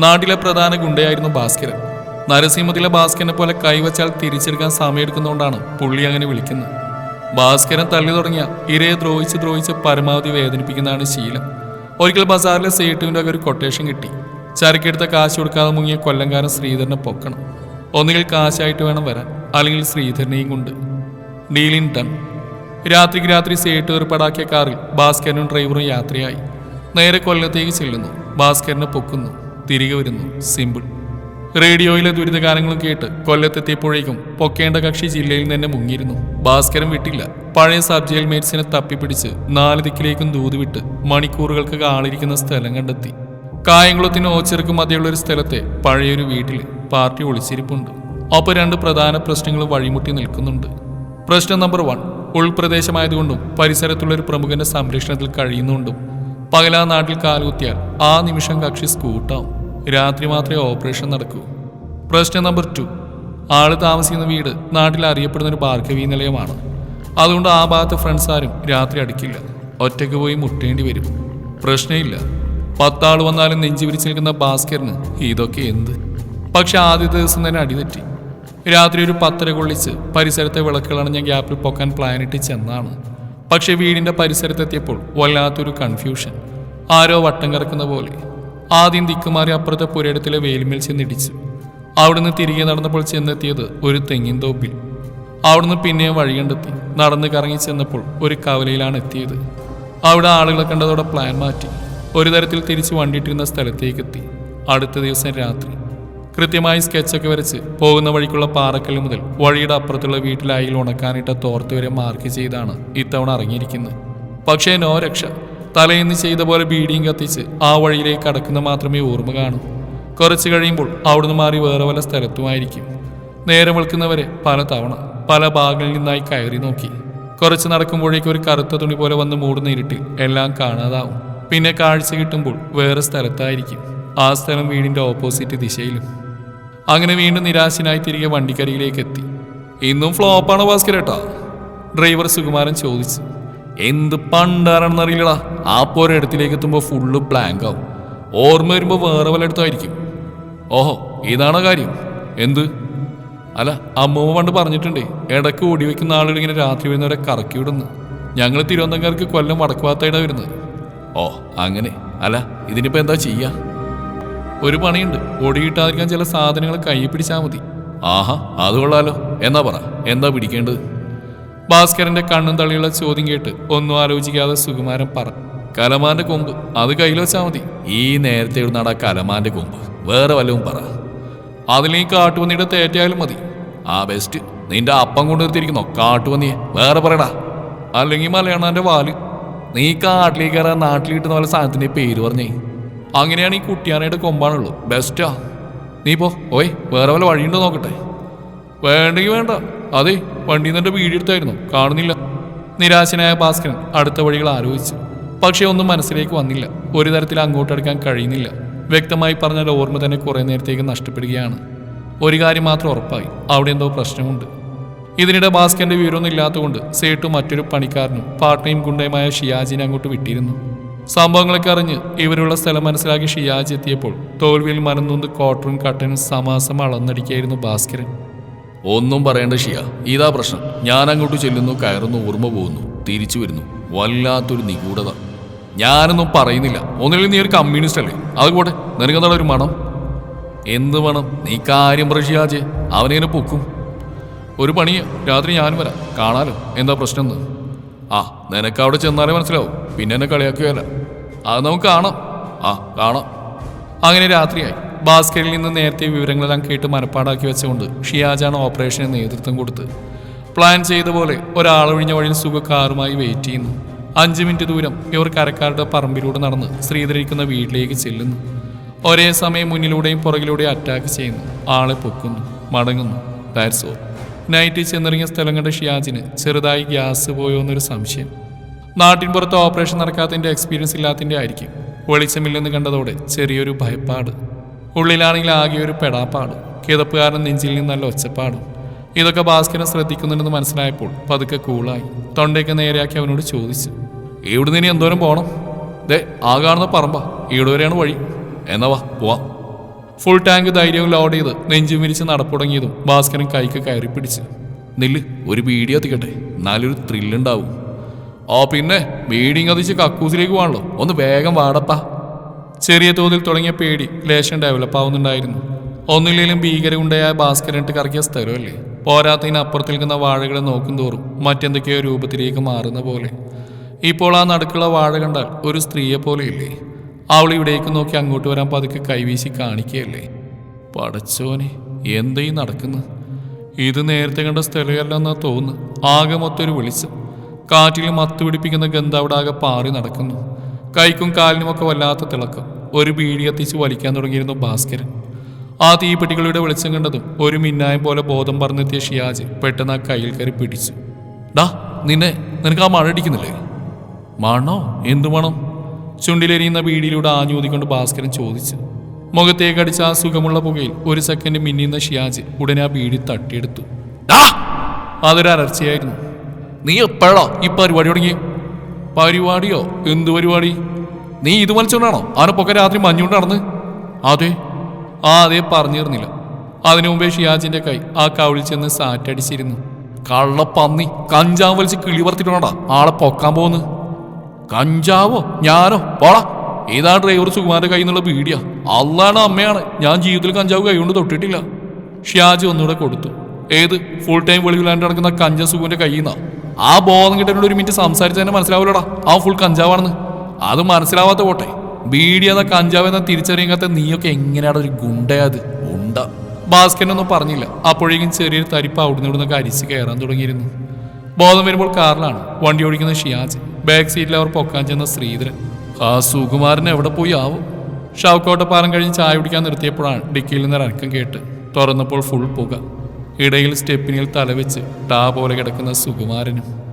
നാട്ടിലെ പ്രധാന ഗുണ്ടയായിരുന്നു ഭാസ്കരൻ. നരസിംഹത്തിലെ ഭാസ്കരനെ പോലെ കൈവച്ചാൽ തിരിച്ചെടുക്കാൻ സമയമെടുക്കുന്നതുകൊണ്ടാണ് പുള്ളി അങ്ങനെ വിളിക്കുന്നത്. ഭാസ്കരൻ തള്ളി തുടങ്ങിയ ഇരയെ ദ്രോഹിച്ച് ദ്രോഹിച്ച് പരമാവധി വേദനിപ്പിക്കുന്നതാണ് ശീലം. ഒരിക്കൽ ബസാറിലെ സേട്ടുവിന്റെ ഒരു കൊട്ടേഷൻ കിട്ടി. ചരക്കെടുത്ത കാശ് കൊടുക്കാതെ മുങ്ങിയ കൊല്ലംകാരൻ ശ്രീധരനെ പൊക്കണം. ഒന്നുകിൽ കാശായിട്ട് വേണം വരാൻ അല്ലെങ്കിൽ ശ്രീധരനെയും കൊണ്ട്. ഡീലിൻ ടൺ രാത്രിക്ക് രാത്രി സേട്ട് ഏർപ്പാടാക്കിയ കാറിൽ ഭാസ്കരനും ഡ്രൈവറും യാത്രയായി. നേരെ കൊല്ലത്തേക്ക് ചെല്ലുന്നു. ഭാസ്കരനെ പൊക്കുന്നു. തിരികെ വരുന്നു. സിമ്പിൾ. റേഡിയോയിലെ ദുരിതകാലങ്ങളും കേട്ട് കൊല്ലത്തെത്തിയപ്പോഴേക്കും പൊക്കേണ്ട കക്ഷി ജില്ലയിൽ തന്നെ മുങ്ങിയിരുന്നു. ഭാസ്കരം വിട്ടില്ല. പഴയ സബ് ജയിൽ മേറ്റ്സിനെ തപ്പിപ്പിടിച്ച് നാല് ദിക്കിലേക്കും ദൂതുവിട്ട് മണിക്കൂറുകൾക്ക് കാളിരിക്കുന്ന സ്ഥലം കണ്ടെത്തി. കായംകുളത്തിന് ഓച്ചിറക്കും മതിയുള്ള ഒരു സ്ഥലത്തെ പഴയൊരു വീട്ടിൽ പാർട്ടി ഒളിച്ചിരിപ്പുണ്ട്. അപ്പോൾ രണ്ട് പ്രധാന പ്രശ്നങ്ങൾ വഴിമുട്ടി നിൽക്കുന്നുണ്ട്. പ്രശ്നം നമ്പർ വൺ ഉൾപ്രദേശമായതുകൊണ്ടും പരിസരത്തുള്ളൊരു പ്രമുഖന്റെ സംരക്ഷണത്തിൽ കഴിയുന്നുകൊണ്ടും പകലാ നാട്ടിൽ കാലുകുത്തിയാൽ ആ നിമിഷം കക്ഷി സ്കൂട്ടാവും. രാത്രി മാത്രമേ ഓപ്പറേഷൻ നടക്കൂ. പ്രശ്നം നമ്പർ ടു. ആൾ താമസിക്കുന്ന വീട് നാട്ടിൽ അറിയപ്പെടുന്ന ഒരു ഭാർഗവീ നിലയമാണ്. അതുകൊണ്ട് ആ ഭാഗത്ത് ഫ്രണ്ട്സ് ആരും രാത്രി അടിക്കില്ല. ഒറ്റയ്ക്ക് പോയി മുട്ടേണ്ടി വരും. പ്രശ്നമില്ല പത്താൾ വന്നാലും നെഞ്ചു വിരിച്ച് നിൽക്കുന്ന ഭാസ്കറിന് ഇതൊക്കെ എന്ത്? പക്ഷെ ആദ്യ ദിവസം തന്നെ അടിതെറ്റി രാത്രി ഒരു പത്തര കൊള്ളിച്ച് പരിസരത്തെ വിളക്കുകളാണ് ഞാൻ ഗ്യാപ്പിൽ പൊക്കാൻ പ്ലാനിട്ട് ചെന്നാണ്. പക്ഷെ വീടിന്റെ പരിസരത്തെത്തിയപ്പോൾ വല്ലാത്തൊരു കൺഫ്യൂഷൻ ആരോ വട്ടം കറക്കുന്ന പോലെ. ആദ്യം ദിക്കുമാറി അപ്പുറത്തെ പുരയിടത്തിലെ വേലിമേൽ ചെന്നിടിച്ചു. അവിടുന്ന് തിരികെ നടന്നപ്പോൾ ചെന്നെത്തിയത് ഒരു തെങ്ങിൻ തോപ്പിൽ. അവിടുന്ന് പിന്നെയും വഴി കണ്ടെത്തി. നടന്ന് കറങ്ങി ചെന്നപ്പോൾ ഒരു കവലയിലാണ് എത്തിയത്. അവിടെ ആളുകളെ കണ്ടതോടെ പ്ലാൻ മാറ്റി. ഒരു തരത്തിൽ തിരിച്ച് വണ്ടിയിട്ടിരുന്ന സ്ഥലത്തേക്ക് എത്തി അടുത്ത ദിവസം രാത്രി. കൃത്യമായി സ്കെച്ചൊക്കെ വരച്ച് പോകുന്ന വഴിക്കുള്ള പാറക്കല്ല് മുതൽ വഴിയുടെ അപ്പുറത്തുള്ള വീട്ടിലായി ഉണക്കാനിട്ട തോർത്ത് വരെ മാർക്ക് ചെയ്താണ് ഇത്തവണ ഇറങ്ങിയിരിക്കുന്നത്. പക്ഷേ നോ രക്ഷ. തലേന്ന് ചെയ്ത പോലെ ബീഡിയും കത്തിച്ച് ആ വഴിയിലേക്ക് കടക്കുന്ന മാത്രമേ ഓർമ്മ കാണൂ. കുറച്ച് കഴിയുമ്പോൾ അവിടുന്ന് മാറി വേറെ പല സ്ഥലത്തുമായിരിക്കും. നേരം വെളുക്കുന്നവരെ പല തവണ പല ഭാഗങ്ങളിൽ നിന്നായി കയറി നോക്കി. കുറച്ച് നടക്കുമ്പോഴേക്കും ഒരു കറുത്ത തുണി പോലെ വന്ന് മൂടുന്ന ഇരുട്ടിൽ എല്ലാം കാണാതാവും. പിന്നെ കാഴ്ച കിട്ടുമ്പോൾ വേറെ സ്ഥലത്തായിരിക്കും ആ സ്ഥലം വീടിന്റെ ഓപ്പോസിറ്റ് ദിശയിലും. അങ്ങനെ വീണ്ടും നിരാശനായി തിരികെ വണ്ടിക്കരികിലേക്ക് എത്തി. ഇന്നും ഫ്ലോപ്പാണ് ഭാസ്കരേട്ടാ ഡ്രൈവർ സുകുമാരൻ ചോദിച്ചു. എന്ത് പണ്ടാണെന്നറിയില്ലടാ ആ പോരിടത്തിലേക്ക് എത്തുമ്പോൾ ഫുള്ള് ബ്ലാങ്ക് ആവും. ഓർമ്മ വരുമ്പോൾ വേറെ വല്ലയിടത്തായിരിക്കും ഓഹോ ഇതാണോ കാര്യം? എന്ത്? അല്ല അമ്മൂമ്മ പണ്ട് പറഞ്ഞിട്ടുണ്ടേ ഇടയ്ക്ക് ഓടി വെക്കുന്ന ആളുകൾ ഇങ്ങനെ രാത്രി വരുന്നവരെ കറക്കി വിടുന്നു. ഞങ്ങൾ തിരുവനന്തപുരക്കാർക്ക് കൊല്ലം വടക്കുവാത്തായിട്ടാണ് വരുന്നത്. ഓ അങ്ങനെ. അല്ല ഇതിനിപ്പോ എന്താ ചെയ്യാ? ഒരു പണിയുണ്ട്. ഒടി കിട്ടാതിരിക്കാൻ ചില സാധനങ്ങൾ കൈ പിടിച്ചാൽ മതി. ആഹാ അത് കൊള്ളാലോ. എന്നാ പറ എന്താ പിടിക്കേണ്ടത്? ഭാസ്കരന്റെ കണ്ണും തള്ളിയുള്ള ചോദ്യം കേട്ട് ഒന്നും ആലോചിക്കാതെ സുകുമാരൻ പറഞ്ഞു കലമാന്റെ കൊമ്പ് അത് കയ്യിൽ വെച്ചാൽ മതി. ഈ നേരത്തെ ഇടുന്നാടാ കലമാന്റെ കൊമ്പ് വേറെ വല്ലതും പറ. അതിലീ കാട്ടുപന്നിയുടെ തേറ്റയാലും മതി. ആ ബെസ്റ്റ് നിന്റെ അപ്പം കൊണ്ടുവരുത്തിരിക്കുന്നോ കാട്ടുപന്നിയെ വേറെ പറയടാ. അല്ലെങ്കിൽ മലയാളാന്റെ വാൽ. നീ കാട്ടിലേക്ക് കയറാൻ നാട്ടിൽ പോലെ സാധനത്തിന്റെ പേര് പറഞ്ഞേ. അങ്ങനെയാണ് ഈ കുട്ടിയാനയുടെ കൊമ്പാണുള്ളൂ ബെസ്റ്റാ നീ പോ ഓയ് വേറെ വല്ല വഴിയുണ്ടോ നോക്കട്ടെ. വേണ്ടെങ്കിൽ വേണ്ട. അതെ വണ്ടിയിൽ നിന്നെ വീടിയെടുത്തായിരുന്നു കാണുന്നില്ല. നിരാശനായ ഭാസ്കരൻ അടുത്ത വഴികൾ ആലോചിച്ചു. പക്ഷേ ഒന്നും മനസ്സിലേക്ക് വന്നില്ല. ഒരു തരത്തിൽ അങ്ങോട്ടെടുക്കാൻ കഴിയുന്നില്ല. വ്യക്തമായി പറഞ്ഞാൽ ഓർമ്മ തന്നെ കുറേ നേരത്തേക്ക് നഷ്ടപ്പെടുകയാണ്. ഒരു കാര്യം മാത്രം ഉറപ്പായി. അവിടെ എന്തോ പ്രശ്നമുണ്ട്. ഇതിനിടെ ഭാസ്കരന്റെ വിവരമൊന്നും ഇല്ലാത്തതുകൊണ്ട് സേട്ടു മറ്റൊരു പണിക്കാരനും പാർട്ട്നയും ഗുണ്ടയുമായ ഷിയാജിനെ അങ്ങോട്ട് വിട്ടിരുന്നു. സംഭവങ്ങളൊക്കെ അറിഞ്ഞ് ഇവരുള്ള സ്ഥലം മനസ്സിലാക്കി ഷിയാജ് എത്തിയപ്പോൾ തോൽവിയിൽ മറന്നുകൊണ്ട് കോട്ടറും കട്ടനും സമാസം അളന്നടിക്കായിരുന്നു ഭാസ്കരൻ. ഒന്നും പറയേണ്ട ഷിയ. ഇതാ പ്രശ്നം. ഞാൻ അങ്ങോട്ട് ചെല്ലുന്നു കയറുന്നു ഓർമ്മ പോകുന്നു. തിരിച്ചു വരുന്നു. വല്ലാത്തൊരു നിഗൂഢത. ഞാനൊന്നും പറയുന്നില്ല. ഒന്നില്ലെങ്കിൽ നീ ഒരു കമ്മ്യൂണിസ്റ്റ് അല്ലേ? അത് കൂടെ നിനക്കെന്താണ് ഒരു മണം? എന്ത് വേണം നീ കാര്യം പ്രഷിയാജെ അവനെങ്ങനെ പൊക്കും? ഒരു പണി രാത്രി ഞാൻ വരാം. കാണാലോ. എന്താ പ്രശ്നം എന്ന് ആ നിനക്ക് അവിടെ ചെന്നാലേ മനസ്സിലാവും. പിന്നെ എന്നെ കളിയാക്കുകയല്ല. അത് നമുക്ക് കാണാം. ആ കാണാം. അങ്ങനെ രാത്രിയായി. ഭാസ്കറിൽ നിന്ന് നേരത്തെ വിവരങ്ങളെല്ലാം കേട്ട് മനപ്പാടാക്കി വെച്ചുകൊണ്ട് ഷിയാജാണ് ഓപ്പറേഷന് നേതൃത്വം കൊടുത്ത്. പ്ലാൻ ചെയ്ത പോലെ ഒരാളൊഴിഞ്ഞ വഴിയിൽ സുഖ കാറുമായി വെയിറ്റ് ചെയ്യുന്നു. അഞ്ച് മിനിറ്റ് ദൂരം ഇവർ കരക്കാരുടെ പറമ്പിലൂടെ നടന്ന് ശ്രീധരിക്കുന്ന വീട്ടിലേക്ക് ചെല്ലുന്നു. ഒരേ സമയം മുന്നിലൂടെയും പുറകിലൂടെയും അറ്റാക്ക് ചെയ്യുന്നു. ആളെ പൊക്കുന്നു മടങ്ങുന്നു. ദാറ്റ്സ് നൈറ്റിൽ ചെന്നിറങ്ങിയ സ്ഥലം കണ്ട ഷിയാജിന് ചെറുതായി ഗ്യാസ് പോയോ എന്നൊരു സംശയം. നാട്ടിൻ പുറത്ത് ഓപ്പറേഷൻ നടക്കാത്തതിന്റെ എക്സ്പീരിയൻസ് ഇല്ലാത്തതിന്റെ ആയിരിക്കും. വെളിച്ചമില്ലെന്ന് കണ്ടതോടെ ചെറിയൊരു ഭയപ്പാട്. ഉള്ളിലാണെങ്കിൽ ആകെ ഒരു പെടാപ്പാട്. കിതപ്പുകാരൻ നെഞ്ചിൽ നിന്ന് നല്ല ഒച്ചപ്പാടും. ഇതൊക്കെ ഭാസ്കരൻ ശ്രദ്ധിക്കുന്നുണ്ടെന്ന് മനസ്സിലായപ്പോൾ പതുക്കെ കൂളായി. തൊണ്ടയൊക്കെ നേരെയാക്കി അവനോട് ചോദിച്ചു. ഇവിടെ നിന്ന് ഇനി എന്തോരം പോകണം ദേ ആ കാണുന്ന പറമ്പ. ഇവിടെ വരെയാണ് വഴി. എന്നാ വാ പോവാ. ഫുൾ ടാങ്ക് ധൈര്യവും ലോഡ് ചെയ്ത് നെഞ്ചും വിരിച്ച് നടപ്പുടങ്ങിയതും ഭാസ്കരൻ കൈക്ക് കയറി പിടിച്ച്. നില്ല് ഒരു വീഡിയോ എത്തിക്കട്ടെ എന്നാലൊരു ത്രില്ലുണ്ടാവും ഓ പിന്നെ ബീഡിങ് കത്തിച്ച് കക്കൂസിലേക്ക് പോകണല്ലോ ഒന്ന് വേഗം വാടപ്പാ. ചെറിയ തോതിൽ തുടങ്ങിയ പേടി ലേശം ഡെവലപ്പ് ആവുന്നുണ്ടായിരുന്നു. ഒന്നില്ലെങ്കിലും ഭീകരമുണ്ടായ ഭാസ്കരനിട്ട് കറക്കിയ സ്ഥലമല്ലേ? പോരാത്തതിന് അപ്പുറത്ത് നിൽക്കുന്ന വാഴകളെ നോക്കും തോറും മറ്റെന്തൊക്കെയോ രൂപത്തിലേക്ക് മാറുന്ന പോലെ. ഇപ്പോൾ ആ നടുക്കുള്ള വാഴ കണ്ടാൽ ഒരു സ്ത്രീയെ പോലെയില്ലേ? അവൾ ഇവിടേക്ക് നോക്കി അങ്ങോട്ട് വരാൻ പതുക്കെ കൈവീശി കാണിക്കുകയല്ലേ? പടച്ചോനെ എന്തേ നടക്കുന്നു? ഇത് നേരത്തെ കണ്ട സ്ഥലമല്ലെന്നാ തോന്നുന്നു. ആകെ മൊത്തം ഒരു വെളിച്ചം. കാറ്റിൽ മത്ത് പിടിപ്പിക്കുന്ന ഗന്ധം അവിടെ ആകെ പാറി നടക്കുന്നു. കൈക്കും കാലിനുമൊക്കെ വല്ലാത്ത തിളക്കം. ഒരു ബീഡി കത്തിച്ച് വലിക്കാൻ തുടങ്ങിയിരുന്നു ഭാസ്കരൻ. ആ തീപ്പെട്ടികളുടെ വെളിച്ചം കണ്ടതും ഒരു മിന്നായം പോലെ ബോധം പറഞ്ഞെത്തിയ ഷിയാജ് പെട്ടെന്ന് ആ കയ്യിൽ കയറി പിടിച്ചു. ഡാ നിന്നെ നിനക്ക് ആ മഴ അടിക്കുന്നില്ലേ മണോ എന്തു മണം? ചുണ്ടിലെരിയുന്ന ബീഡിയിലൂടെ ആഞ്ഞൂതിക്കൊണ്ട് ഭാസ്കരൻ ചോദിച്ചു. മുഖത്തേക്ക് അടിച്ച ആ സുഖമുള്ള പുകയിൽ ഒരു സെക്കൻഡ് മിന്നിയുന്ന ഷിയാജ് ഉടനെ ആ ബീഡി തട്ടിയെടുത്തു! അതൊരു അലർച്ചയായിരുന്നു. നീ എപ്പോഴോ ഈ പരിപാടി തുടങ്ങി പരിപാടിയോ? എന്ത് പരിപാടി? നീ ഇത് വലിച്ചോണ്ടാണോ ആനപ്പൊക്കെ രാത്രി മഞ്ഞുകൊണ്ട് നടന്ന്? അതെ. ആ അതെ പറഞ്ഞിരുന്നില്ല. അതിനു മുമ്പേ ഷിയാജിന്റെ കൈ ആ കവിളിൽ ചെന്ന് സാറ്റടിച്ചിരുന്നു. കള്ളപ്പന്നി കഞ്ചാവ് വലിച്ച് കിളി വർത്തിട്ടുണ്ടാ ആളെ പൊക്കാൻ പോകുന്നു കഞ്ചാവോ? ഞാനോ? പോടാ. ഏതാ ഡ്രൈവർ സുകുമാരന്റെ കയ്യിൽ നിന്നുള്ള പീടിയാ. അള്ളാണ് അമ്മയാണ്. ഞാൻ ജീവിതത്തിൽ കഞ്ചാവ് കൈകൊണ്ട് തൊട്ടിട്ടില്ല. ഷിയാജ് ഒന്നുകൂടെ കൊടുത്തു. ഏത്? ഫുൾ ടൈം വെളിവിലാണ്ട് നടക്കുന്ന കഞ്ച സുഖുവിന്റെ കയ്യിൽ നിന്നാ. ആ ബോധം കിട്ടാനുള്ള ഒരു മിനിറ്റ് സംസാരിച്ച് തന്നെ മനസ്സിലാവില്ലടാ ആ ഫുൾ കഞ്ചാവാണെന്ന്. അത് മനസ്സിലാവാത്ത പോട്ടെ. ബീഡി എന്ന കഞ്ചാവ് എന്ന തിരിച്ചറിയാത്ത നീയൊക്കെ എങ്ങനെയാണ് ഒരു ഗുണ്ടയത് ഉണ്ട. ഭാസ്കരനൊന്നും പറഞ്ഞില്ല. അപ്പോഴേക്കും ചെറിയൊരു തരിപ്പ് അവിടുന്ന് ഇവിടുന്നൊക്കെ അരിച്ച് കയറാൻ തുടങ്ങിയിരുന്നു. ബോധം വരുമ്പോൾ കാറിലാണ്. വണ്ടി ഓടിക്കുന്ന ഷിയാജ്. ബാക്ക് സീറ്റിൽ അവർ പൊക്കാൻ ചെന്ന ശ്രീധരൻ. ആ സുകുമാരൻ എവിടെ പോയി ആവും? ഷൗക്കോട്ടപ്പാലം കഴിഞ്ഞ് ചായ കുടിക്കാൻ നിർത്തിയപ്പോഴാണ് ഡിക്കിയിൽ നിന്ന് ഇറക്കം കേട്ട്. തുറന്നപ്പോൾ ഫുൾ പുക. ഇടയിൽ സ്റ്റെപ്പിനിൽ തലവെച്ച് ടാ പോലെ കിടക്കുന്ന സുകുമാരനും